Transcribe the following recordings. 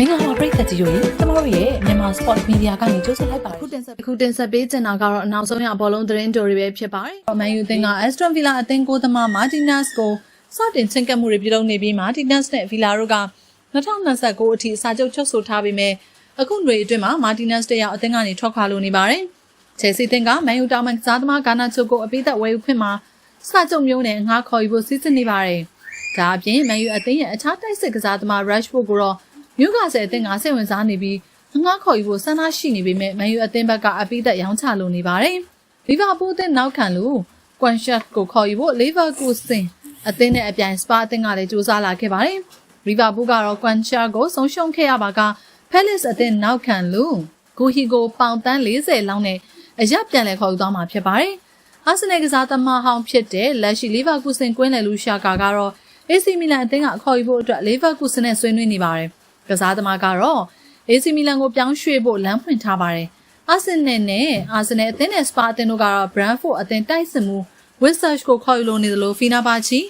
မင်္ဂလာပါပရိသတ်ကြီးတို့ရေကျွန်တော်တို့ရဲ့မြန်မာ Sport Media ကနေကြိုဆိုလိုက်ပါတယ်ခုတင်ဆက်ခုတင်ဆက်ပေးချင်တာကတော့အနောက်ဆုံးရဘောလုံးသတင်းတိုတွေပဲဖြစ်ပါတယ်။မန်ယူသင်းက Aston Villa အသင်းကိုသမား Martinez ကိုစတင်ချင့်ကပ်မှုတွေပြုလုပ်နေပြီး Martinez နဲ့ Villa တို့က2029အထိစာချုပ်ချုပ်ဆိုထားပေမဲ့အခုຫນွေအတွင်းမှာ Martinez တယောက်အသင်းကနေထွက်ခွာလို့နေပါတယ်။ Chelsea သင်းကမန်ယူတောင်မန်ကစားသမားဂါနာချိုကိုအပိသက်ဝယ်ယူခွင့်မှာစာချုပ်မျိုးနဲ့ငှားခေါ်ယူဖို့စီစဉ်နေပါတယ်။ဒါအပြင်မန်ယူအသင်းရဲ့အခြားတိုက်စစ်ကစားသမား Rashford ကိုတော့ မြူကာဆယ်အသင်းကစိတ်ဝင်စားနေပြီးငှားခေါ်ယူဖို့ဆန္ဒရှိနေပေမဲ့မန်ယူအသင်းဘက်ကအပိသက်ရောင်းချလိုနေပါတယ်။လီဗာပူးအသင်းနောက်ခံလူကွမ်ရှက်ကိုခေါ်ယူဖို့လီဗာပူးစင်အသင်းနဲ့အပြိုင်စပါအသင်းကလည်းကြိုးစားလာခဲ့ပါတယ်။လီဗာပူးကတော့ကွမ်ရှက်ကိုဆုံးရှုံးခဲ့ရပါကဖဲလစ်အသင်းနောက်ခံလူဂူဟီကိုပေါင်တန်း40လောက်နဲ့အရက်ပြန်လည်ခေါ်ယူသွားမှာဖြစ်ပါတယ်။အာဆင်နယ်ကစားသမားဟောင်းဖြစ်တဲ့လက်ရှိလီဗာပူးစင်ကွင်းလယ်လူရှာကာကတော့ AC မီလန်အသင်းကခေါ်ယူဖို့အတွက်လီဗာပူးစင်နဲ့ဆွေးနွေးနေပါတယ်။ ကစားသမားကတော့ AC မီလန်ကိုပြောင်းရွှေ့ဖို့လမ်းဖွင့်ထားပါတယ်။အာဆင်နယ်နဲ့အာဆင်နယ်အသင်းနဲ့စပါအသင်းတို့ကတော့ Brentford အသင်းတိုက်စစ်မှု Wissage ကိုခေါ်ယူလိုနေသလို Fenerbahce,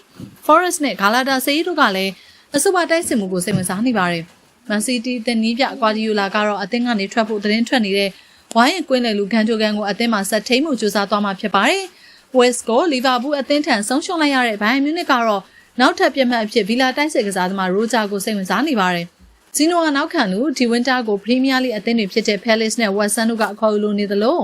Forest နဲ့ Galatasaray တို့ကလည်းအဆိုပါတိုက်စစ်မှုကိုစိတ်ဝင်စားနေပါတယ်။ Man City အသင်းနီးပြ Guardiola ကတော့အသင်းကနေထွက်ဖို့သတင်းထွက်နေတဲ့ဝိုင်းရင်ကွင်းလေလူခန်းချိုကန်ကိုအသင်းမှာဆက်ထိန်မှုကြိုးစားသွားမှာဖြစ်ပါတယ်။ West ကို Liverpool အသင်းထံဆုံးရှုံးလိုက်ရတဲ့ Bayern Munich ကတော့နောက်ထပ်ပြတ်မှတ်အဖြစ် Villa တိုက်စစ်ကစားသမား Roja ကိုစိတ်ဝင်စားနေပါတယ်။ ဂျီနိုကနောက်ခံလူဒီဝင်းတာကိုပရီးမီးယားလိအသင်းတွေဖြစ်တဲ့ Palace နဲ့ West Ham တို့ကခေါ်ယူလိုနေသလို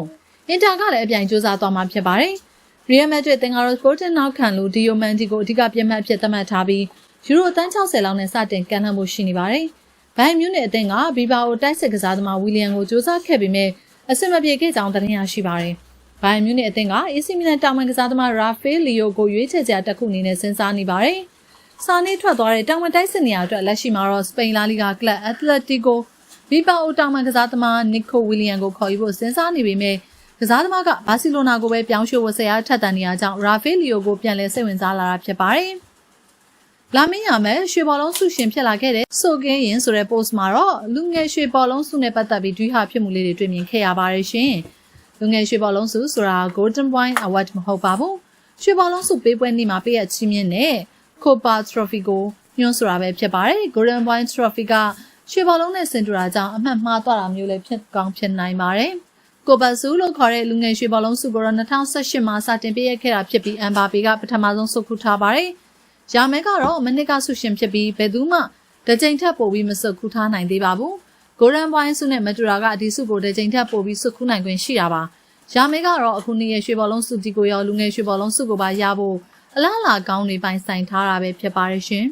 အင်တာကလည်းအပြိုင်ကြိုးစားသွားမှာဖြစ်ပါတယ်။ Real Madrid တင်ကတော့ Sporting နောက်ခံလူဒီယိုမန်တီကိုအဓိကပြတ်မှတ်အဖြစ်သတ်မှတ်ထားပြီးယူရိုတန်း60လောက်နဲ့စတင်ကန်လှမ်းဖို့ရှိနေပါတယ်။ဘိုင်မြူးနဲ့အသင်းကဘီဘာအိုတိုက်စစ်ကစားသမားဝီလီယံကိုစူးစမ်းခဲ့ပေမဲ့အဆင်မပြေခဲ့ကြောင်းသတင်းရရှိပါတယ်။ဘိုင်မြူးနဲ့အသင်းက AC Milan တာဝန်ကစားသမားရာဖေးလီယိုကိုရွေးချယ်စရာတစ်ခုအနေနဲ့စဉ်းစားနေပါတယ်။ စာနေထွက်သွားတဲ့တောင်ဝန်တိုက်စစ်နေရာအတွက်လက်ရှိမှာတော့စပိန်လာလီဂါကလပ်အက်တလက်တီကိုဘီပါအိုတောင်ဝန်ကစားသမားနစ်ကိုဝီလီယံကိုခေါ်ယူဖို့စဉ်းစားနေပေမဲ့ကစားသမားကဘာစီလိုနာကိုပဲပြောင်းရွှေ့ဖို့ဆရာထက်တန်နေရကြောင်းရာဖေးလီယိုကိုပြန်လည်စိတ်ဝင်စားလာတာဖြစ်ပါတယ်။လာမင်းရမယ်ရွှေဘော်လုံးဆုရှင်ဖြစ်လာခဲ့တဲ့ဆိုကင်းရင်ဆိုတဲ့ post မှာတော့လူငယ်ရွှေဘော်လုံးဆုနဲ့ပတ်သက်ပြီးဒွိဟာဖြစ်မှုလေးတွေတွေ့မြင်ခဲ့ရပါတယ်ရှင်။လူငယ်ရွှေဘော်လုံးဆုဆိုတာ Golden Point Award မဟုတ်ပါဘူး။ရွှေဘော်လုံးဆုပေးပွဲနေ့မှာပေးရချီးမြှင့်တဲ့ Copa Trophy ကိုညွှန်းဆိုတာပဲဖြစ်ပါတယ်။ Golden Point Trophy ကရွှေဘော်လုံးနဲ့ဆင်တူတာကြောင့်အမှတ်မှားသွားတာမျိုးလည်းဖြစ်ကောင်းဖြစ်နိုင်ပါတယ်။ကိုပါဆူလို့ခေါ်တဲ့လူငယ်ရွှေဘော်လုံးဆုကိုတော့2018မှာစတင်ပေးရခဲ့တာဖြစ်ပြီးအမ်ဘာပေကပထမဆုံးဆုခုထားပါတယ်။ရာမဲကတော့မနစ်ကဆုရှင်ဖြစ်ပြီးဘယ်သူမှတကြိမ်ထက်ပိုပြီးမဆုခုထားနိုင်သေးပါဘူး။ Golden Point ဆုနဲ့မတူတာကဒီဆုကိုတကြိမ်ထက်ပိုပြီးဆုခုနိုင်ခွင့်ရှိတာပါ။ရာမဲကတော့အခုနေ့ရဲ့ရွှေဘော်လုံးဆုတီကိုရောလူငယ်ရွှေဘော်လုံးဆုကိုပါရဖို့ အလားအလာကောင်းတွေပိုင်ဆိုင်ထားတာပဲဖြစ်ပါတယ်ရှင်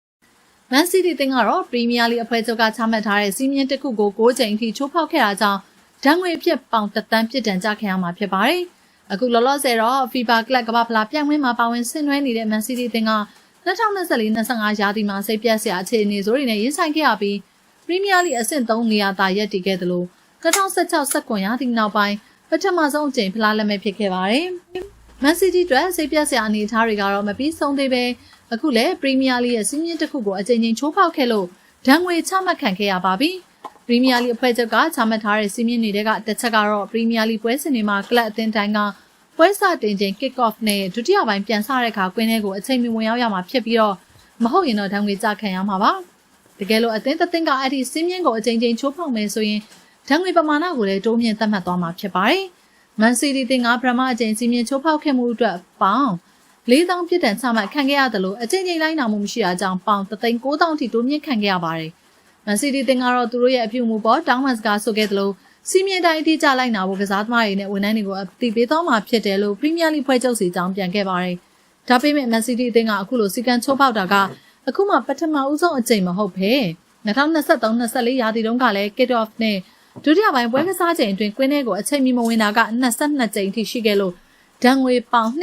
။ Man City တင်ကတော့ Premier League အဖွဲ့ချုပ်ကချမှတ်ထားတဲ့စီးမြင့်တစ်ခုကို6ချိန်အထိချိုးဖောက်ခဲ့တာကြောင့်ဒဏ်ငွေအဖြစ်ပေါင်တသန်းပြစ်ဒဏ်ကြခံရမှာဖြစ်ပါတယ်။အခုလောလောဆယ်တော့ FIFA Club ကမ္ဘာဖလားပြိုင်ပွဲမှာပါဝင်ဆင်နွှဲနေတဲ့ Man City တင်က2024-25ရာသီမှာစိတ်ပြတ်စရာအခြေအနေဆိုတွေနဲ့ရင်ဆိုင်ခဲ့ရပြီး Premier League အဆင့်3နေရာသာရပ်တည်ခဲ့သလို2016-19ရာသီနောက်ပိုင်းပထမဆုံးအကြိမ်ဖလားလက်မဲ့ဖြစ်ခဲ့ပါတယ်။ Man City အတွက်စိတ်ပြတ်စရာအနေအထားတွေကတော့မပြီးဆုံးသေးပဲအခုလည်းပရီးမီးယားလိရဲ့စီးမြင့်တစ်ခုကိုအကြိမ်ကြိမ်ချိုးဖောက်ခဲ့လို့ဒဏ်ငွေချမှတ်ခံခဲ့ရပါပြီ။ပရီးမီးယားလိအဖွဲ့ချုပ်ကချမှတ်ထားတဲ့စီးမြင့်နေတဲ့ကတစ်ချက်ကတော့ပရီးမီးယားလိပွဲစဉ်တွေမှာကလပ်အသင်းတိုင်းကပွဲစတင်ချိန် kick off နဲ့ဒုတိယပိုင်းပြန်ဆတဲ့အခါကွင်းထဲကိုအချိန်မီဝင်ရောက်ရမှာဖြစ်ပြီးတော့မဟုတ်ရင်တော့ဒဏ်ငွေကြခံရမှာပါ။တကယ်လို့အသင်းတစ်သင်းကအဲ့ဒီစီးမြင့်ကိုအကြိမ်ကြိမ်ချိုးဖောက်မယ်ဆိုရင်ဒဏ်ငွေပမာဏကိုလည်းတိုးမြင့်သတ်မှတ်သွားမှာဖြစ်ပါတယ်။ Man City တင်ကပထမအကြိမ်စီးမြင့်ချိုးဖောက်ခဲ့မှုအတွက်ပေါင်၄000ပြစ်ဒဏ်ချမှတ်ခံခဲ့ရတယ်လို့အကြိမ်ကြိမ်လိုက်နာမှုမရှိတာကြောင့်ပေါင်3သိန်း9000ထိတိုးမြင့်ခံခဲ့ရပါတယ်။မန်စီးတီးတင်ကတော့သူတို့ရဲ့အပြုအမူပေါ်တောင်းပန်စကားဆိုခဲ့သလိုစီမင်းတိုင်းအထိကြလိုက်နာဖို့ကစားသမားတွေနဲ့ဝန်ထမ်းတွေကိုအသိပေးသွားမှာဖြစ်တယ်လို့ပရီးမီးယားလိဖွဲ့ချုပ်စီကြောင်းပြန်ခဲ့ပါတယ်။ဒါပေမဲ့မန်စီးတီးအသင်းကအခုလိုစီကံချိုးပေါက်တာကအခုမှပထမဦးဆုံးအကြိမ်မဟုတ်ဘဲ2023-24ရာသီတုန်းကလည်း kit off နဲ့ ဒုတိယပိုင်းပွဲကစားချိန်အတွင်းကွင်းထဲကိုအချိန်မီမဝင်တာက22ကြိမ်ထိရှိခဲ့လို့ဒဏ်ငွေပေါင်2.3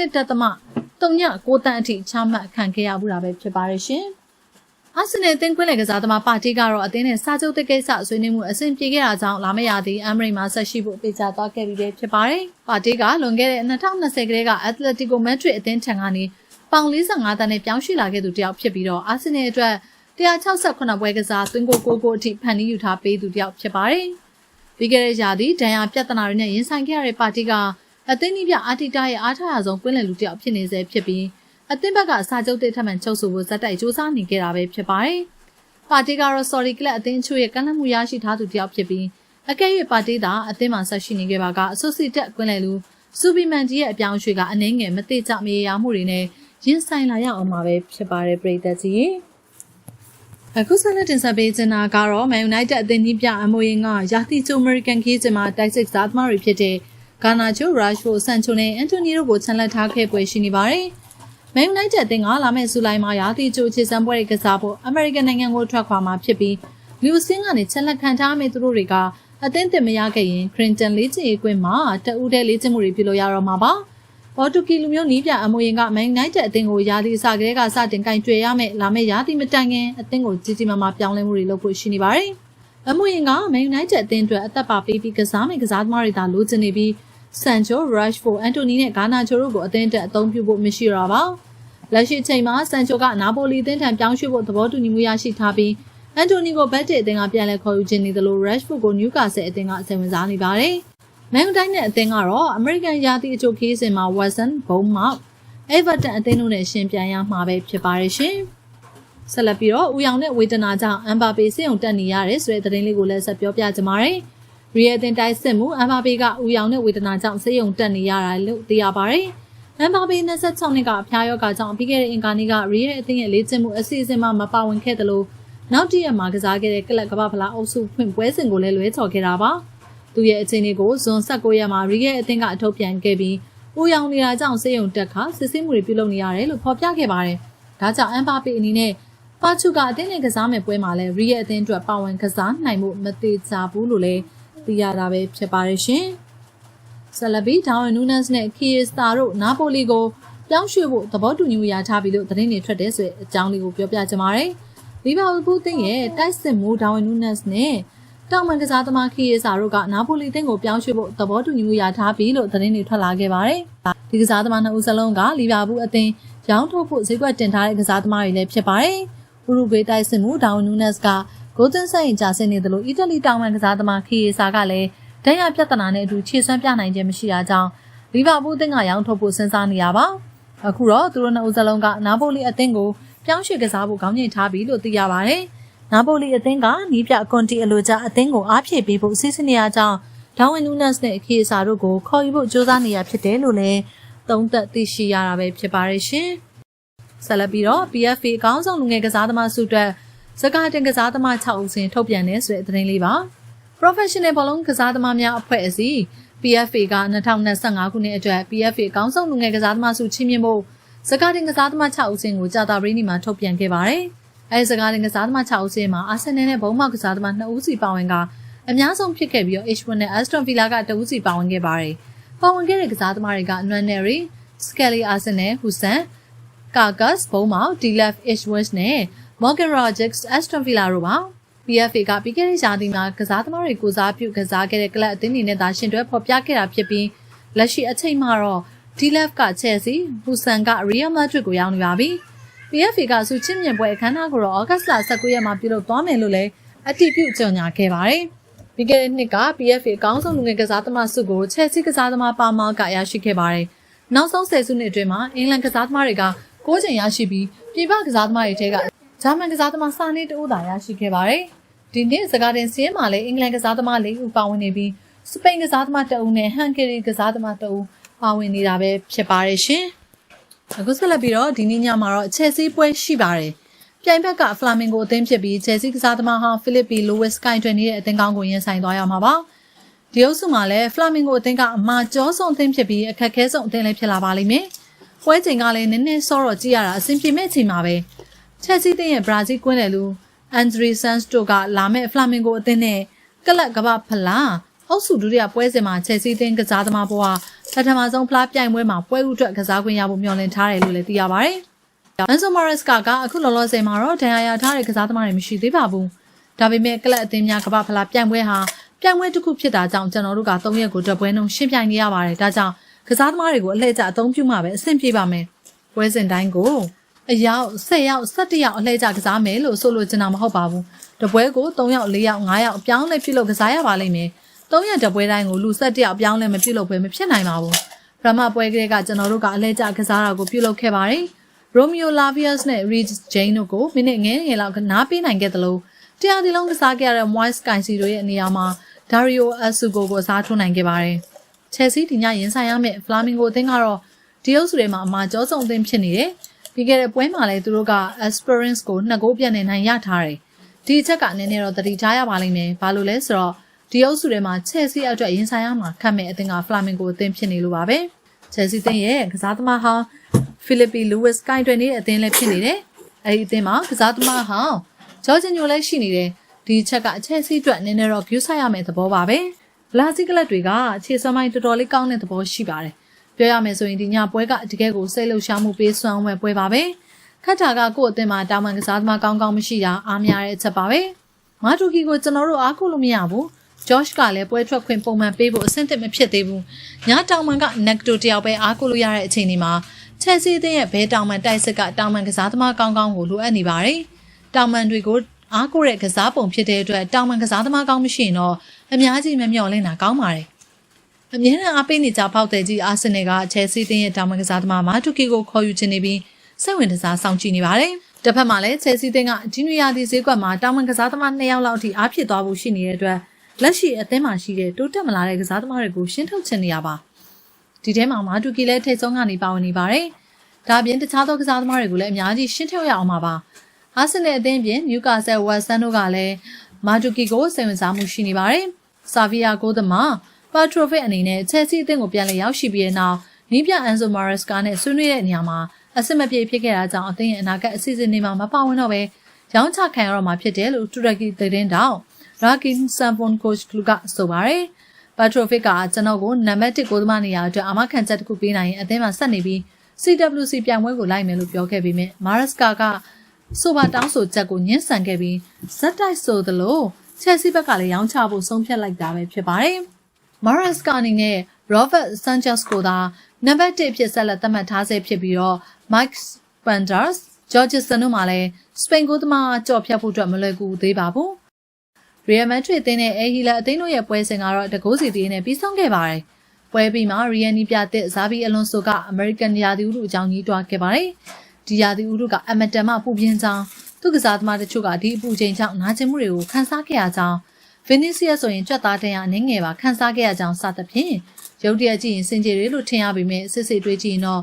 3ည9တန်းအထိချမှတ်ခံခဲ့ရမှုတာပဲဖြစ်ပါတယ်ရှင်။အာဆင်နယ်အသင်းကွင်းလည်ကစားသမားပါတီကတော့အသင်းနဲ့စာချုပ်တိတ်ကိစ္စဆွေးနွေးမှုအဆင်ပြေခဲ့တာကြောင့်လာမရသည့်အမ်မရိမှာဆက်ရှိဖို့ပေးချသွားခဲ့ပြီးဖြစ်ပါတယ်။ပါတီကလွန်ခဲ့တဲ့2020ကလေးကအက်တလက်တီကိုမက်ဒရစ်အသင်းထံကနေပေါင်45တန်းနဲ့ပြောင်းရွှေ့လာခဲ့သူတယောက်ဖြစ်ပြီးတော့အာဆင်နယ်အတွက်168ပွဲကစားသွင်းကိုကိုကိုအထိဖန်တီးယူထားပေးသူတယောက်ဖြစ်ပါတယ်။ ပြီးခဲ့တဲ့ရာသီဒဏ်ရာပြဿနာတွေနဲ့ရင်ဆိုင်ခဲ့ရတဲ့ပါတီကအသင်းကြီးပြအာတီတာရဲ့အားထားအဆုံးကွင်းလည်လူတယောက်ဖြစ်နေစေဖြစ်ပြီးအသင်းဘက်ကစာချုပ်တစ်ထပ်မံချုပ်ဆိုဖို့ဇက်တိုက်စူးစမ်းနေကြတာပဲဖြစ်ပါတယ်။ပါတီကတော့ sorry club အသင်းချို့ရဲ့ကန့်လန့်မှုရရှိထားသူတယောက်ဖြစ်ပြီးအကဲ၍ပါတီသာအသင်းမှာဆက်ရှိနေခဲ့ပါကအဆိုစီတက်ကွင်းလည်လူစူပီမန်တီရဲ့အပြောင်းအရွှေ့ကအနှင်းငယ်မတိကျမရေရာမှုတွေနဲ့ရင်ဆိုင်လာရအောင်မှာပဲဖြစ်ပါတယ်ပြည်သက်ကြီး အခုဆက်လက်တင်ဆက်ပေးချင်တာကတော့ Man United အသင်းကြီးပြအမွေရင်ကယာတီချို American ခီးကျမှာတိုက်စစ်စားသမားတွေဖြစ်တဲ့ဂါနာချို Rashford Sancho နဲ့ Anthony တို့ကိုချန်လက်ထားခဲ့ပွဲရှိနေပါတယ်။ Man United အသင်းကလာမယ့်ဇူလိုင်မှာယာတီချိုခြေစမ်းပွဲတွေကစားဖို့ American နိုင်ငံကိုထွက်ခွာမှာဖြစ်ပြီးလူစင်းကနေချန်လက်ခံထားမယ့်သူတို့တွေကအသင်းတင်မရခဲ့ရင် Crinton လေးချင်ရေးကွင်းမှာတအူးတဲ့လေးချင်မှုတွေပြုလုပ်ရတော့မှာပါ။ ပေါ်တူဂီလူမျိုးနီးပြအမွေရင်ကမန်ယူနိုက်တက်အသင်းကိုယာတီအစကတည်းကစတင်ကင်ကြွယ်ရမယ်လာမယ့်ယာတီမတိုင်ခင်အသင်းကိုကြီးကြီးမားမားပြောင်းလဲမှုတွေလုပ်ဖို့ရှိနေပါတယ်။အမွေရင်ကမန်ယူနိုက်တက်အသင်းအတွက်အသက်ပါပေးပြီးကစားမယ့်ကစားသမားတွေသာလိုချင်နေပြီးဆန်ချို၊ရက်ရှ်ဖို့၊အန်တိုနီနဲ့ဂါနာချိုတို့ကိုအသင်းတက်အသုံးပြုဖို့မရှိတော့ပါ။လက်ရှိအချိန်မှာဆန်ချိုကနာပိုလီအသင်းထံပြောင်းရွှေ့ဖို့သဘောတူညီမှုရရှိထားပြီးအန်တိုနီကိုဘတ်တစ်အသင်းကပြန်လည်ခေါ်ယူခြင်းနေသလိုရက်ရှ်ဖို့ကိုနျူကာဆယ်အသင်းကစိတ်ဝင်စားနေပါတယ်။ မန်ယူတိုင်းနဲ့အသင်းကတော့အမေရိကန်ယာတီအချို့ခီးစဉ်မှာဝက်ဆန်ဘုံမောက်အေဗာတန်အသင်းတို့နဲ့ရှင်ပြန်ရမှာပဲဖြစ်ပါရဲ့ရှင်။ဆက်လက်ပြီးတော့ဦးရောင်နဲ့ဝေဒနာကြောင့်အမ်ဘာပေစေုံတက်နေရတယ်ဆိုတဲ့သတင်းလေးကိုလည်းဆက်ပြောပြကြပါမယ်။ရီယယ်အသင်းတိုက်စစ်မှုအမ်ဘာပေကဦးရောင်နဲ့ဝေဒနာကြောင့်စေုံတက်နေရတာလို့သိရပါတယ်။အမ်ဘာပေ26နှစ်ကအဖျားယောဂါကြောင့်ပြီးခဲ့တဲ့အင်္ဂါနေ့ကရီယယ်အသင်းရဲ့လေ့ကျင့်မှုအစီအစဉ်မှာမပါဝင်ခဲ့သလိုနောက်တည့်ရက်မှာကစားခဲ့တဲ့ကလပ်ကမ္ဘာဖလားအုပ်စုဖွင့်ပွဲစဉ်ကိုလည်းလွဲချော်ခဲ့တာပါ။ သူရဲ့အခြေအနေကိုဇွန်16ရက်မှာရီဂဲအသင်းကအထုတ်ပြန်ခဲ့ပြီးဦးရောင်နေတာကြောင့်စေယုံတက်ခါစစ်ဆေးမှုတွေပြုလုပ်နေရတယ်လို့ဖော်ပြခဲ့ပါတယ်။ဒါကြောင့်အမ်ဘာပေအနေနဲ့ပါချူကအသင်းနဲ့ကစားမဲ့ပွဲမှာလည်းရီဂဲအသင်းအတွက်ပါဝင်ကစားနိုင်မှုမသေးချဘူးလို့လည်းသိရတာပဲဖြစ်ပါတယ်ရှင်။ဆလဘီဒါဝင်နူးနက်စ်နဲ့ခီယစတာတို့နာပိုလီကိုပြောင်းရွှေ့ဖို့သဘောတူညီမှုရထားပြီလို့သတင်းတွေထွက်တယ်ဆိုတဲ့အကြောင်းလေးကိုပြောပြချင်ပါတယ်။လီဗာပူးအသင်းရဲ့တိုက်စစ်မှုဒါဝင်နူးနက်စ်နဲ့ တောင်မန်ကစားသမားခီယေစာတို့ကနာပိုလီအသင်းကိုပြောင်းရွှေ့ဖို့သဘောတူညီမှုရထားပြီလို့သတင်းတွေထွက်လာခဲ့ပါတယ်။ဒီကစားသမားနှစ်ဦးစလုံးကလီဗာပူးအသင်းရောင်းထုတ်ဖို့ဈေးကွက်တင်ထားတဲ့ကစားသမားတွေလည်းဖြစ်ပါတယ်။ဥရုဂွေတိုက်စစ်မှုဒါဝင်နူးနက်စ်ကဂိုးသွင်းဆိုင်ရင်ကြာဆင်းနေတယ်လို့အီတလီတောင်မန်ကစားသမားခီယေစာကလည်းဒဏ်ရာပြဿနာနဲ့အတူခြေစွမ်းပြနိုင်ခြင်းမရှိတာကြောင့်လီဗာပူးအသင်းကရောင်းထုတ်ဖို့စဉ်းစားနေရပါ။အခုတော့သူတို့နှစ်ဦးစလုံးကနာပိုလီအသင်းကိုပြောင်းရွှေ့ကစားဖို့ခေါင်းညှိထားပြီလို့သိရပါတယ်။ နာပိုလီအသင်းကနီးပြကွန်တီအလိုကြအသင်းကိုအားဖြည့်ပေးဖို့စီစဉ်နေရကြောင်းဒေါဝင်နူးနက်စ်နဲ့အခီအစာတို့ကိုခေါ်ယူဖို့ကြိုးစားနေရဖြစ်တယ်လို့လည်းသုံးသပ်သိရှိရတာပဲဖြစ်ပါတယ်ရှင်။ဆက်လက်ပြီးတော့ PFA အကောင်းဆုံးလူငယ်ကစားသမားစုအတွက်စကားတင်ကစားသမား6ဦးစင်ထုတ်ပြန်နေဆိုတဲ့သတင်းလေးပါ။ Professional ဘောလုံးကစားသမားများအဖွဲ့အစည်း PFA က2025ခုနှစ်အတွက် PFA အကောင်းဆုံးလူငယ်ကစားသမားစုချီးမြှင့်ဖို့စကားတင်ကစားသမား6ဦးစင်ကိုကြာတာပရိနီမှာထုတ်ပြန်ခဲ့ပါတယ်။ အဲဒီစကားတင်ကစားသမား6ဦးစင်မှာအာဆင်နယ်နဲ့ဘုံမောက်ကစားသမား2ဦးစီပါဝင်ကအများဆုံးဖြစ်ခဲ့ပြီးတော့ H1 နဲ့ Aston Villa က2ဦးစီပါဝင်ခဲ့ပါတယ်။ပါဝင်ခဲ့တဲ့ကစားသမားတွေက Nwaneri, Skelly Arsenal, Husan, Carcass, ဘုံမောက် D-Left, H1 နဲ့ Morgan Rogers, Aston Villa တို့ပါ။ PFA ကပြီးခဲ့တဲ့ရာသီမှာကစားသမားတွေကိုစားပြုကစားခဲ့တဲ့ကလပ်အသင်းတွေနဲ့သာရှင်တွဲဖော်ပြခဲ့တာဖြစ်ပြီးလက်ရှိအချိန်မှာတော့ D-Left က Chelsea, Busan က Real Madrid ကိုရောက်နေပါပြီ။ PFA ကစုချင်းမြင့်ပွဲအခမ်းအနားကိုတော့ဩဂတ်လ19ရက်မှာပြုလုပ်သွားမယ်လို့လည်းအတည်ပြုကြေညာခဲ့ပါတယ်။ပြီးခဲ့တဲ့နှစ်က PFA အကောင်းဆုံးလူငယ်ကစားသမားစုကို Chelsea ကစားသမားပါမောက်ကရရှိခဲ့ပါတယ်။နောက်ဆုံးဆယ်စုနှစ်အတွင်းမှာအင်္ဂလန်ကစားသမားတွေက9ချိန်ရရှိပြီးပြည်ပကစားသမားတွေထဲကဂျာမန်ကစားသမားစာနေတအိုးသာရရှိခဲ့ပါတယ်။ဒီနှစ်စကားတင်စီးရင်မှာလည်းအင်္ဂလန်ကစားသမား၄ဦးပါဝင်နေပြီးစပိန်ကစားသမားတအုပ်နဲ့ဟန်ဂေရီကစားသမားတအုပ်ပါဝင်နေတာပဲဖြစ်ပါတယ်ရှင်။ အခုဆက်လက်ပြီးတော့ဒီနေ့ညမှာတော့ Chelsea ပွဲရှိပါတယ်။ပြိုင်ဘက်က Flamingo အသင်းဖြစ်ပြီး Chelsea ကစားသမားဟောင်း Philip Lewis ကိုင်တွင်နေတဲ့အသင်းကောင်းကိုရင်ဆိုင်သွားရမှာပါ။ဒီအုပ်စုမှာလည်း Flamingo အသင်းကအမာကျောဆုံးအသင်းဖြစ်ပြီးအခက်ခဲဆုံးအသင်းလည်းဖြစ်လာပါလိမ့်မယ်။ပွဲချိန်ကလည်းနည်းနည်းစောတော့ကြည့်ရတာအဆင်ပြေမဲ့ချိန်မှာပဲ။ Chelsea အသင်းရဲ့ Brazil ကွင်းတယ်လူ Andre Santos တို့ကလာမဲ့ Flamingo အသင်းနဲ့ကလပ်ကပ္ပဖလားအုပ်စုဒုတိယပွဲစဉ်မှာ Chelsea အသင်းကစားသမားဘဝ ပထမဆုံးဖလားပြိုင်ပွဲမှာပွဲဥထွက်ကစားခွင့်ရဖို့မျှော်လင့်ထားတယ်လို့လည်းသိရပါတယ်။ Enzo Maresca ကအခုလောလောဆယ်မှာတော့ဒဏ်ရာရထားတဲ့ကစားသမားတွေမရှိသေးပါဘူး။ဒါပေမဲ့ကလပ်အသင်းများကပ္ပဖလားပြိုင်ပွဲဟာပြိုင်ပွဲတစ်ခုဖြစ်တာကြောင့်ကျွန်တော်တို့က၃ရက်ကိုတက်ပွဲနှုန်းရှင်းပြနေရပါတယ်။ဒါကြောင့်ကစားသမားတွေကိုအလှည့်ကျအသုံးပြုမှပဲအဆင်ပြေပါမယ်။ပွဲစဉ်တိုင်းကိုအယောက်10ယောက်17ယောက်အလှည့်ကျကစားမယ်လို့ဆိုလိုချင်တာမဟုတ်ပါဘူး။တပွဲကို3ယောက်4ယောက်5ယောက်အပြောင်းလဲပြုလုပ်ကစားရပါလိမ့်မယ်။ 3ရက်တပွဲတိုင်းကိုလူ17ယောက်အပြောင်းလဲမပြုလုပ်ဘဲမဖြစ်နိုင်ပါဘူး။ပရမပွဲကလေးကကျွန်တော်တို့ကအလဲကျကစားတာကိုပြုလုပ်ခဲ့ပါတယ်။ Romeo Lavias နဲ့ Reece Jane တို့ကိုမိနစ်ငယ်ငယ်လောက်ကနားပေးနိုင်ခဲ့တယ်လို့တရားဒီလုံးကစားခဲ့ရတဲ့ Moise Kaisi တို့ရဲ့နေရာမှာ Dario Asugo ကိုအစားထိုးနိုင်ခဲ့ပါတယ်။ Chelsea ဒီညရင်ဆိုင်ရမယ့် Flamingo အသင်းကတော့ဒီအုပ်စုထဲမှာအမှာကြောဆုံးအသင်းဖြစ်နေတယ်။ပြီးခဲ့တဲ့ပွဲမှာလည်းသူတို့က Esperance ကိုနှစ်ဂိုးပြတ်နေနိုင်ရထားတယ်။ဒီအချက်ကနည်းနည်းတော့တတိထားရပါလိမ့်မယ်။ဘာလို့လဲဆိုတော့ ဒီအုပ်စုထဲမှာ Chelsea အတွက်ရင်ဆိုင်ရမှာခတ်မဲ့အသင်းက Flamingo အသင်းဖြစ်နေလို့ပါပဲ။ Chelsea အသင်းရဲ့ကစားသမားဟောင်း Philippi Lewis ကိုင်တွယ်နေတဲ့အသင်းလည်းဖြစ်နေတယ်။အဲဒီအသင်းမှာကစားသမားဟောင်းဂျော်ဂျင်ညိုလည်းရှိနေတယ်။ဒီချက်က Chelsea အတွက်နည်းနည်းတော့ view ဆိုင်ရမယ့်သဘောပါပဲ။ဘလာစီကလပ်တွေကခြေစွမ်းပိုင်းတော်တော်လေးကောင်းတဲ့သဘောရှိပါတယ်။ပြောရမယ်ဆိုရင်ဒီညပွဲကတကယ်ကိုစိတ်လှုပ်ရှားမှုပေးစွမ်းမဲ့ပွဲပါပဲ။ခတ်တာကကိုယ့်အသင်းမှာတာဝန်ကစားသမားကောင်းကောင်းမရှိတာအားများတဲ့အချက်ပါပဲ။မာတူကီကိုကျွန်တော်တို့အားကိုလို့မရဘူး။ Josh ကလည်းပွဲထွက်ခွင့်ပုံမှန်ပေးဖို့အဆင်သင့်မဖြစ်သေးဘူး။ညတောင်မှန်က Necto တယောက်ပဲအားကိုလို့ရတဲ့အချိန်ဒီမှာ Chelsea အသင်းရဲ့ဘဲတောင်မှန်တိုက်စစ်ကတောင်မှန်ကစားသမားကောင်းကောင်းကိုလိုအပ်နေပါတယ်။တောင်မှန်တွေကိုအားကိုတဲ့ကစားပုံဖြစ်တဲ့အတွက်တောင်မှန်ကစားသမားကောင်းမရှိရင်တော့အများကြီးမမျှော်လင့်တာကောင်းပါတယ်။အမြဲတမ်းအားပေးနေကြပေါက်တဲ့ကြီးအာဆင်နယ်က Chelsea အသင်းရဲ့တောင်မှန်ကစားသမားမာတူကီကိုခေါ်ယူခြင်းနေပြီးစိတ်ဝင်စားစောင့်ကြည့်နေပါတယ်။တစ်ဖက်မှာလည်း Chelsea အသင်းကဒီနွေရာသီဈေးကွက်မှာတောင်မှန်ကစားသမား2ယောက်လောက်အထိအားဖြစ်သွားဖို့ရှိနေတဲ့အတွက် လက်ရှိအသင်းမှာရှိတဲ့တိုးတက်မလာတဲ့ကစားသမားတွေကိုရှင်းထုတ်ချင်နေရပါဒီထဲမှာမာတူကီလည်းထိတ်ဆုံးကနေပါဝင်နေပါတယ်ဒါပြင်တခြားသောကစားသမားတွေကိုလည်းအများကြီးရှင်းထုတ်ရအောင်ပါပါအာဆင်နယ်အသင်းပြင်နျူကာဆယ်ဝက်ဆန်တို့ကလည်းမာတူကီကိုစိတ်ဝင်စားမှုရှိနေပါတယ်ဆာဗီယာကိုသမားပါထရိုဖစ်အနေနဲ့ချယ်ဆီအသင်းကိုပြန်လည်ရောက်ရှိပြီးတဲ့နောက်နီးပြအန်ဆိုမာရက်စကာနဲ့ဆွေးနွေးတဲ့နေရာမှာအဆင်မပြေဖြစ်ခဲ့တာကြောင့်အသင်းရဲ့အနာဂတ်အစီအစဉ်တွေမှာမပါဝင်တော့ပဲရောင်းချခံရတော့မှာဖြစ်တယ်လို့တူရကီသတင်းတောင် ရာကင်ဆန်ပွန်ကိုချ်ကလူကဆိုပါတယ်။ပါထရိုဖစ်ကကျွန်တော်ကိုနံပါတ်1ကိုသမားနေရာအတွက်အာမခံချက်တစ်ခုပေးနိုင်ရင်အသင်းမှာဆက်နေပြီး CWC ပြိုင်ပွဲကိုလိုက်မယ်လို့ပြောခဲ့ပေမဲ့မာရက်စကာကဆိုပါတောင်းဆိုချက်ကိုညှင်းဆန်ခဲ့ပြီးဇက်တိုက်ဆိုသလိုချက်စီဘက်ကလည်းရောင်းချဖို့ဆုံးဖြတ်လိုက်တာပဲဖြစ်ပါတယ်။မာရက်စကာအနေနဲ့ Robert Sanchez ကိုသာနံပါတ်1အဖြစ်ဆက်လက်သတ်မှတ်ထားဆဲဖြစ်ပြီးတော့ Mike Spanders, George Sano မှာလည်းစပိန်ကိုသမားကြော်ဖြတ်ဖို့အတွက်မလွယ်ကူသေးပါဘူး။ Real Madrid အသင်းနဲ့ El Hilal အသင်းတို့ရဲ့ပွဲစဉ်ကတော့တကိုးစီတီးနဲ့ပြီးဆုံးခဲ့ပါတယ်။ပွဲပြီးမှာ Real နီးပြတဲ့ဇာဘီအလွန်ဆိုက American ရာသီဥတုအကြောင်းကြီးတွားခဲ့ပါတယ်။ဒီရာသီဥတုကအမတန်မှပူပြင်းကြောင်းသူကစားသမားတချို့ကဒီအပူချိန်ကြောင့်နာကျင်မှုတွေကိုခံစားခဲ့ရကြောင်း Vinicius ဆိုရင်ကြွက်သားတန်ရအနေငယ်ပါခံစားခဲ့ရကြောင်းစသဖြင့်ရုပ်တရက်ကြည့်ရင်စင်ကြေတွေလို့ထင်ရပေမဲ့စစ်စစ်တွေးကြည့်ရင်တော့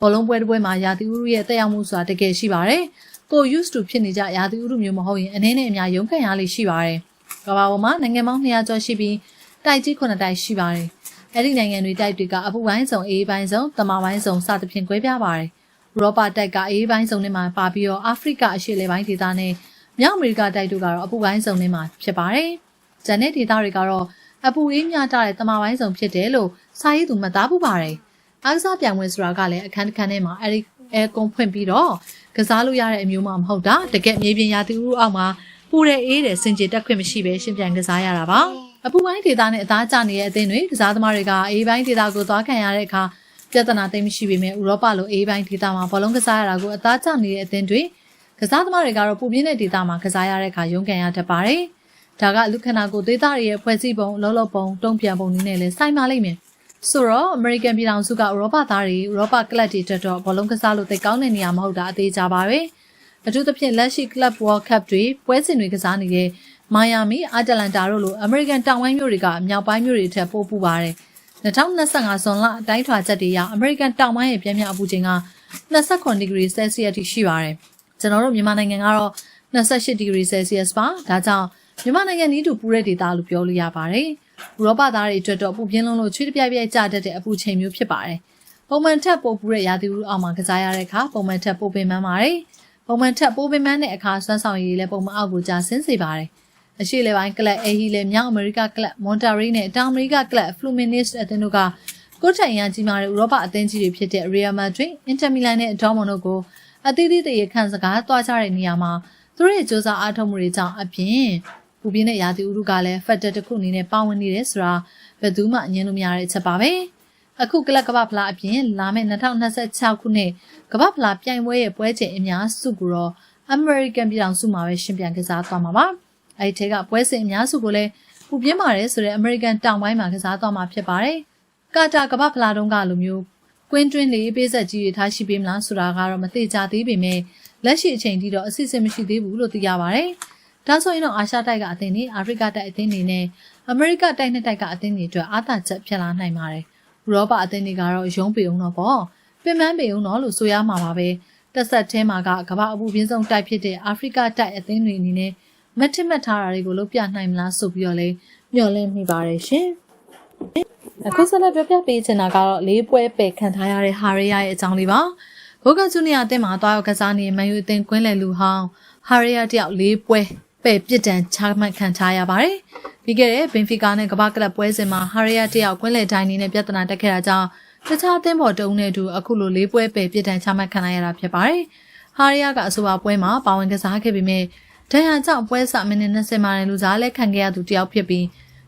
ဘောလုံးပွဲတစ်ပွဲမှာရာသီဥတုရဲ့တက်ရောက်မှုဆိုတာတကယ်ရှိပါတယ်။ကို used to ဖြစ်နေကြရာသီဥတုမျိုးမဟုတ်ရင်အနေနဲ့အများရုန်းကန်ရလိမ့်ရှိပါတယ်။ ကမ္ဘာပေါ်မှာနိုင်ငံပေါင်း200ကျော်ရှိပြီးတိုက်ကြီး9တိုက်ရှိပါတယ်။အဲဒီနိုင်ငံတွေတိုက်တွေကအပူပိုင်းစုံအေးပိုင်းစုံတမပိုင်းစုံစသဖြင့်꿰ပြပါတယ်။ဥရောပတိုက်ကအေးပိုင်းစုံတွေမှာပါပြီးတော့အာဖရိကအရှေ့လေပိုင်းဒေသနဲ့မြောက်အမေရိကတိုက်တို့ကတော့အပူပိုင်းစုံတွေမှာဖြစ်ပါတယ်။ဂျန်တဲ့ဒေသတွေကတော့အပူအေးမြတာတဲ့တမပိုင်းစုံဖြစ်တယ်လို့စာရေးသူမှတ်သားပူပါတယ်။အားကစားပြိုင်ပွဲဆိုတာကလည်းအခန်းတစ်ခန်းထဲမှာအဲဒီအဲကွန်ဖွင့်ပြီးတော့ကစားလို့ရတဲ့အမျိုးမှမဟုတ်တာတကယ်မြေပြင်ရာသီဥတုအောက်မှာ ပူတဲ့အေးတဲ့စင်ကြေတက်ခွင့်မရှိပဲရှင်ပြန်ကစားရတာပါအပူပိုင်းဒေသနဲ့အသားကျနေတဲ့အသင်းတွေကစားသမားတွေကအေးပိုင်းဒေသကိုသွားခံရတဲ့အခါပြဿနာသိမ်းမရှိပေမဲ့ဥရောပလိုအေးပိုင်းဒေသမှာဘောလုံးကစားရတာကိုအသားကျနေတဲ့အသင်းတွေကစားသမားတွေကတော့ပူပြင်းတဲ့ဒေသမှာကစားရတဲ့အခါရုန်းကန်ရတတ်ပါတယ်ဒါကလူခနာကိုဒေသတွေရဲ့ဖွဲ့စည်းပုံအလုံးလုံးပုံတုံ့ပြန်ပုံနည်းနဲ့လည်းဆိုင်ပါလိမ့်မယ်ဆိုတော့ American ပြည်ထောင်စုကဥရောပသားတွေဥရောပကလပ်တွေတက်တော့ဘောလုံးကစားလို့သိကောင်းတဲ့နေရာမဟုတ်တာအသေးကြပါပဲ အထူးသဖြင့်လက်ရှိ Club World Cup တွေပွဲစဉ်တွေကစားနေတဲ့မိုင်ယာမီအာတလန်တာတို့လို American တောင်ပိုင်းမြို့တွေကမြောက်ပိုင်းမြို့တွေထက်ပိုပူပါတယ်2025ဇွန်လအတိုင်းထွာချက်တွေအရ American တောင်ပိုင်းရဲ့ပြန်မြောက်အပူချိန်က29 degree Celsius ထိရှိပါတယ်ကျွန်တော်တို့မြန်မာနိုင်ငံကတော့28 degree Celsius ပါဒါကြောင့်မြန်မာနိုင်ငံနီးတူပူတဲ့ဒေသလို့ပြောလို့ရပါတယ်။ဥရောပသားတွေအတွက်တော့ပူပြင်းလုံးလို့ချွေးတပြိုင်ပြိုင်ကျတတ်တဲ့အပူချိန်မျိုးဖြစ်ပါတယ်။ပုံမှန်ထက်ပိုပူတဲ့ရာသီဥတုအောက်မှာကစားရတဲ့အခါပုံမှန်ထက်ပိုပင်ပန်းပါတယ်။ ပုံမှန်ထက်ပိုပင်ပန်းတဲ့အခါဆွမ်းဆောင်ရည်လည်းပုံမှန်အောက်ကိုကျဆင်းစေပါတယ်။အရှိလေပိုင်းကလပ်အေဟီလေမြောက်အမေရိကကလပ်မွန်တာရီနဲ့တောင်အမေရိကကလပ်ဖလူမင်းနစ်အသင်းတို့ကကိုထိုင်ရန်ကြီးမားတဲ့ဥရောပအသင်းကြီးတွေဖြစ်တဲ့ Real Madrid, Inter Milan နဲ့ Dortmund တို့ကိုအသီးသီးတရေခန့်စကားတွားကြတဲ့နေရာမှာသူတို့ရဲ့စ조사အားထုတ်မှုတွေကြောင့်အပြင်ပူပြင်းတဲ့ရာသီဥတုကလည်း factor တစ်ခုအနေနဲ့ပါဝင်နေတယ်ဆိုတာဘယ်သူမှညင်းလို့မရတဲ့အချက်ပါပဲ အခုကလပ်ကမ္ဘာဖလားအပြင်လာမယ့်2026ခုနှစ်ကမ္ဘာဖလားပြိုင်ပွဲရဲ့ပွဲချိန်အများစုကိုတော့ American ပြည်ထောင်စုမှာပဲရှင်ပြန်ကစားသွားမှာပါအဲဒီထဲကပွဲစဉ်အများစုကိုလည်းပူပြင်းပါတယ်ဆိုတဲ့ American တောင်ပိုင်းမှာကစားသွားမှာဖြစ်ပါတယ်ကာတာကမ္ဘာဖလားတုန်းကလိုမျိုးကွင်းတွင်းလေးပေးဆက်ကြီးတွေထားရှိပေးမလားဆိုတာကတော့မသိကြသေးပေမဲ့လက်ရှိအချိန်ထိတော့အစီအစဉ်မရှိသေးဘူးလို့သိရပါတယ်။ဒါဆိုရင်တော့အာရှတိုက်ကအသင်းတွေအာဖရိကတိုက်အသင်းတွေနဲ့အမေရိကတိုက်နှစ်တိုက်ကအသင်းတွေအတွက်အားသာချက်ဖြစ်လာနိုင်ပါတယ်။ ဥရောပအသင်းတွေကတော့ရုံးပေအောင်တော့ပေါ့။ပင်ပန်းပေအောင်တော့လို့ဆိုရမှာပါပဲ။တက်ဆက်ထဲမှာကကမ္ဘာအပူပြင်းဆုံးတိုက်ဖြစ်တဲ့အာဖရိကတိုက်အသင်းတွေအနေနဲ့မထစ်မှတ်ထားတာတွေကိုလုပ်ပြနိုင်မလားဆိုပြီးတော့လေမျှော်လင့်မိပါတယ်ရှင်။အခုဆက်လက်ပြောပြပေးချင်တာကတော့လေးပွဲပယ်ခံထားရတဲ့ဟာရီယာရဲ့အကြောင်းလေးပါ။ဘိုကဂျူနီယာအသင်းမှာတွားရောက်ကစားနေမန်ယူအသင်းကွင်းလယ်လူဟောင်းဟာရီယာတယောက်လေးပွဲ ပယ်ပြစ်ဒဏ်ချမှတ်ခံထားရပါတယ်။ပြီးခဲ့တဲ့ဘင်ဖီကာနဲ့ကမ္ဘာကလပ်ပွဲစဉ်မှာဟာရီယာတယောက်ကွင်းလယ်တိုင်းနေနဲ့ပြဿနာတက်ခဲ့တာကြောင့်တခြားအသင်းပေါ်တုံးနဲ့အတူအခုလိုလေးပွဲပယ်ပြစ်ဒဏ်ချမှတ်ခံလိုက်ရတာဖြစ်ပါတယ်။ဟာရီယာကအဆိုပါပွဲမှာပါဝင်ကစားခဲ့ပေမဲ့ဒဏ်ရာကြောင့်ပွဲစမိနစ်20မှာလည်းလူစားလက်ခံခဲ့ရသူတယောက်ဖြစ်ပြီး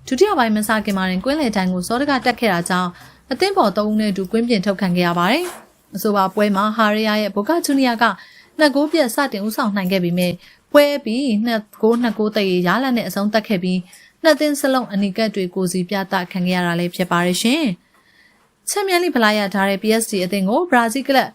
ဒုတိယပိုင်းမစခင်မှာရင်ကွင်းလယ်တိုင်းကိုစောတကတက်ခဲ့တာကြောင့်အသင်းပေါ်သုံးဦးနဲ့အတူကွင်းပြင်ထုတ်ခံခဲ့ရပါတယ်။အဆိုပါပွဲမှာဟာရီယာရဲ့ဘိုကာဂျူနီယာကနှစ်ဂိုးပြတ်စတင်ဦးဆောင်နိုင်ခဲ့ပေမဲ့ ပွဲပြီးနှစ်ဂိုးနှစ်ဂိုးတရေရလာတဲ့အဆုံးတက်ခဲ့ပြီးနှစ်သင်းစလုံးအနီကတ်တွေကိုစီပြသခံခဲ့ရတာလည်းဖြစ်ပါတယ်ရှင်။ချန်ပီယံလိဖလားရထားတဲ့ PSG အသင်းကိုဘရာဇီးကလပ်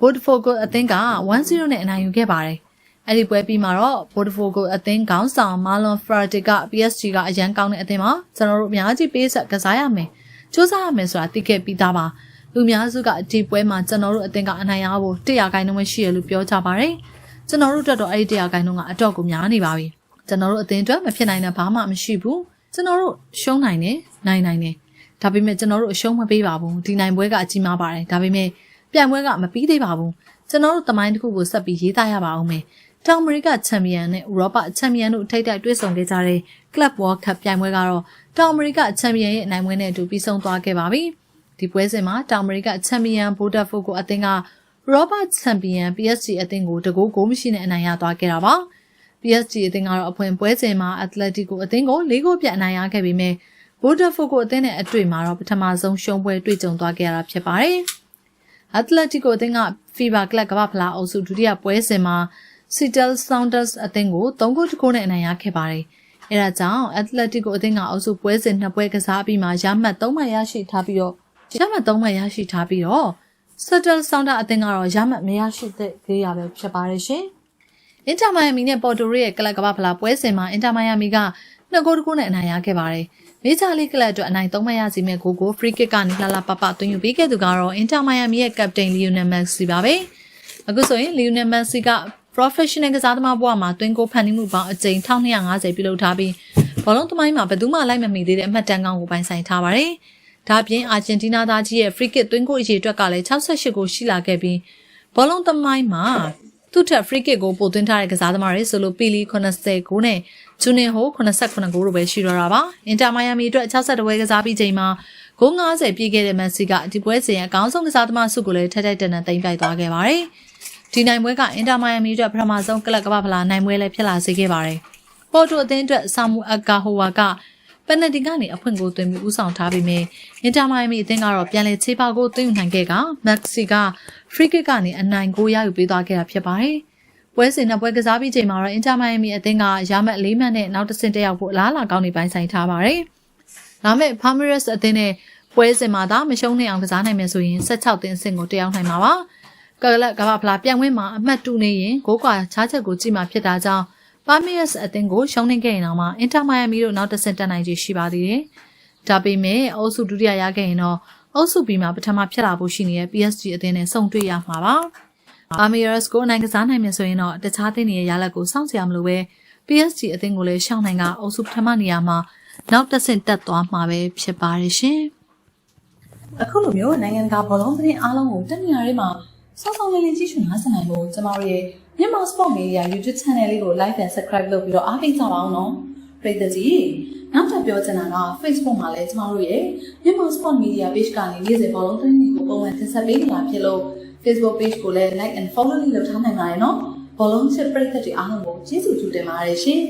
Botafogo အသင်းက1-0နဲ့အနိုင်ယူခဲ့ပါတယ်။အဲ့ဒီပွဲပြီးမှာတော့ Botafogo အသင်းခေါင်းဆောင် Marlon Friday က PSG ကအရန်ကောင်းတဲ့အသင်းမှာကျွန်တော်တို့အများကြီးပေးဆက်ကစားရမယ်။စူးစမ်းရမယ်ဆိုတာသိခဲ့ပြီးသားပါ။လူများစုကဒီပွဲမှာကျွန်တော်တို့အသင်းကအနိုင်ရဖို့100ခိုင်နှုန်းရှိရလို့ပြောကြပါတယ်။ ကျွန်တော်တို့တက်တော့အဲ့ဒီ100ခိုင်နှုန်းကအတော့ကိုများနေပါပြီ။ကျွန်တော်တို့အသင်းအတွက်မဖြစ်နိုင်တဲ့ဘာမှမရှိဘူး။ကျွန်တော်တို့ရှုံးနိုင်တယ်နိုင်နိုင်တယ်။ဒါပေမဲ့ကျွန်တော်တို့အရှုံးမပေးပါဘူး။ဒီနိုင်ပွဲကအကြီးမားပါတယ်။ဒါပေမဲ့ပြိုင်ပွဲကမပြီးသေးပါဘူး။ကျွန်တော်တို့တမိုင်းတစ်ခုကိုဆက်ပြီးရေးသားရပါအောင်မယ်။တောင်အမေရိကချန်ပီယံနဲ့ဥရောပချန်ပီယံတို့ထိပ်တိုက်တွေ့ဆုံခဲ့ကြတဲ့ Club World Cup ပြိုင်ပွဲကတော့တောင်အမေရိကချန်ပီယံရဲ့အနိုင်ပွဲနဲ့အတူပြီးဆုံးသွားခဲ့ပါပြီ။ဒီပွဲစဉ်မှာတောင်အမေရိကချန်ပီယံ Botafogo အသင်းက ဥရောပချန်ပီယံ PSG အသင်းကိုတကိုးဂိုးမရှိနဲ့အနိုင်ရသွားခဲ့တာပါ။ PSG အသင်းကတော့အဖွင့်ပွဲစဉ်မှာ Atletico အသင်းကို၄ဂိုးပြတ်အနိုင်ရခဲ့ပေမဲ့ Botafogo အသင်းနဲ့အတွေ့မှာတော့ပထမဆုံးရှုံးပွဲတွေ့ကြုံသွားခဲ့ရတာဖြစ်ပါတယ်။ Atletico အသင်းက FIBA Club ကမ္ဘာဖလားအုပ်စုဒုတိယပွဲစဉ်မှာ Seattle Sounders အသင်းကို3ဂိုးတကိုးနဲ့အနိုင်ရခဲ့ပါတယ်။အဲဒါကြောင့် Atletico အသင်းကအုပ်စုပွဲစဉ်နှစ်ပွဲကစားပြီးမှရမှတ်3မှတ်ရရှိထားပြီးတော့ရမှတ်3မှတ်ရရှိထားပြီးတော့ Seattle Sounders အသင်းကတော့ရမှတ်မရရှိတဲ့ကြေးရပဲဖြစ်ပါတယ်ရှင်။ Inter Miami နဲ့ Porto Rico ရဲ့ကလပ်ကမ္ဘာဖလားပွဲစဉ်မှာ Inter Miami ကနှစ်ဂိုးတကိုးနဲ့အနိုင်ရခဲ့ပါတယ်။မေဂျာလိကလပ်အတွက်အနိုင်3မှတ်ရစီမဲ့ဂိုးကို free kick ကနေလှလှပပသွင်းယူပေးခဲ့သူကတော့ Inter Miami ရဲ့ captain Lionel Messi ပါပဲ။အခုဆိုရင် Lionel Messi က professional ကစားသမားဘဝမှာတွင်းကိုဖန်တီးမှုပေါင်းအကြိမ်1250ပြုလုပ်ထားပြီးဘောလုံးသမိုင်းမှာဘယ်သူမှလိုက်မမီသေးတဲ့အမှတ်တမ်းကောင်းကိုပိုင်ဆိုင်ထားပါတယ်။ ဒါ့အပြင်အာဂျင်တီးနားသားကြီးရဲ့ free kick သွင်းကိုအရေးအတွက်ကလည်း68ကိုရှိလာခဲ့ပြီးဘောလုံးသမိုင်းမှာသူ့ထက် free kick ကိုပိုသွင်းထားတဲ့ကစားသမားတွေဆိုလို့ပီလီ80ကိုနဲ့ဂျူနီဟို89ကိုတို့ပဲရှိတော့တာပါ။အင်တာမိုင်ယာမီအတွက်62ဝဲကစားပြီးချိန်မှာဂိုး90ပြည့်ခဲ့တဲ့မန်စီကဒီပွဲစဉ်ရဲ့အကောင်းဆုံးကစားသမားစုကိုလည်းထက်ထက်တန်တန်သိမ်းပိုက်သွားခဲ့ပါတယ်။ဒီနိုင်ပွဲကအင်တာမိုင်ယာမီအတွက်ပထမဆုံးကလပ်ကမ္ဘာဖလားနိုင်ပွဲလည်းဖြစ်လာစေခဲ့ပါတယ်။ပေါ်တိုအသင်းအတွက်ဆာမူအကာဟိုဝါက ပန်နတီကနေအဖွင့်ကိုသွင်းပြီးဦးဆောင်ထားပြီးမြင်အင်တာမိုင်မီအသင်းကတော့ပြန်လည်ချေပကိုသွင်းယူနိုင်ခဲ့ကမက်ဆီကဖရီကစ်ကနေအနိုင်ကိုရယူပေးသွားခဲ့တာဖြစ်ပါတယ်။ပွဲစဉ်နဲ့ပွဲကစားပြီးချိန်မှာတော့အင်တာမိုင်မီအသင်းကရမတ်၄မှတ်နဲ့နောက်တစ်ဆင့်တက်ရောက်ဖို့အလားအလာကောင်းနေပိုင်းဆိုင်ထားပါတယ်။ဒါမဲ့ Palmeiras အသင်းနဲ့ပွဲစဉ်မှာသာမရှုံးနိုင်အောင်ကစားနိုင်မယ်ဆိုရင်16သင်းအဆင့်ကိုတက်ရောက်နိုင်မှာပါ။ကလပ်ကမ္ဘာဖလားပြန်ဝင်မှာအမှတ်တူနေရင်ဂိုးကွာချားချက်ကိုကြည့်မှဖြစ်တာကြောင့် ပါမီယက်စ်အသင်းကိုရှုံးနေခဲ့ရင်တော့မှအင်တာမိုင်ယာမီတို့နောက်တစ်ဆင့်တက်နိုင်ခြေရှိပါသေးတယ်။ဒါပေမဲ့အုပ်စုဒုတိယရခဲ့ရင်တော့အုပ်စုပြီးမှပထမဖြစ်လာဖို့ရှိနေတဲ့ PSG အသင်းနဲ့ဆုံတွေ့ရမှာပါ။ပါမီယက်စ်ကိုနိုင်ကစားနိုင်မယ်ဆိုရင်တော့တခြားသင်းတွေရဲ့ရလဒ်ကိုစောင့်ကြရမလို့ပဲ PSG အသင်းကိုလည်းရှောင်းနိုင်ကအုပ်စုပထမနေရာမှာနောက်တစ်ဆင့်တက်သွားမှာပဲဖြစ်ပါတယ်ရှင်။အခုလိုမျိုးနိုင်ငံတကာဘောလုံးသတင်းအားလုံးကိုတက်နေရာတွေမှာစောစောလေးလေးကြည့်ရှုနားဆင်နိုင်ဖို့ကျမတို့ရဲ့ မြန်မာ Sport Media YouTube Channel လေးကို Like and Subscribe လုပ်ပြီးတော့အားပေးကြပါအောင်နော်ပရိသတ်ကြီးနောက်ထပ်ပြောချင်တာက Facebook မှာလည်းကျမတို့ရဲ့မြန်မာ Sport Media Page ကနေနေ့စဉ်ဘောလုံးသတင်းတွေကိုပုံမှန်တင်ဆက်ပေးနေတာဖြစ်လို့ Facebook Page ကိုလည်း Like and Follow လေးလုပ်ထားနိုင်ပါတယ်နော်ဘောလုံးချစ်ပရိသတ်တွေအားလုံးကိုကျေးဇူးတင်ပါတယ်ရှင်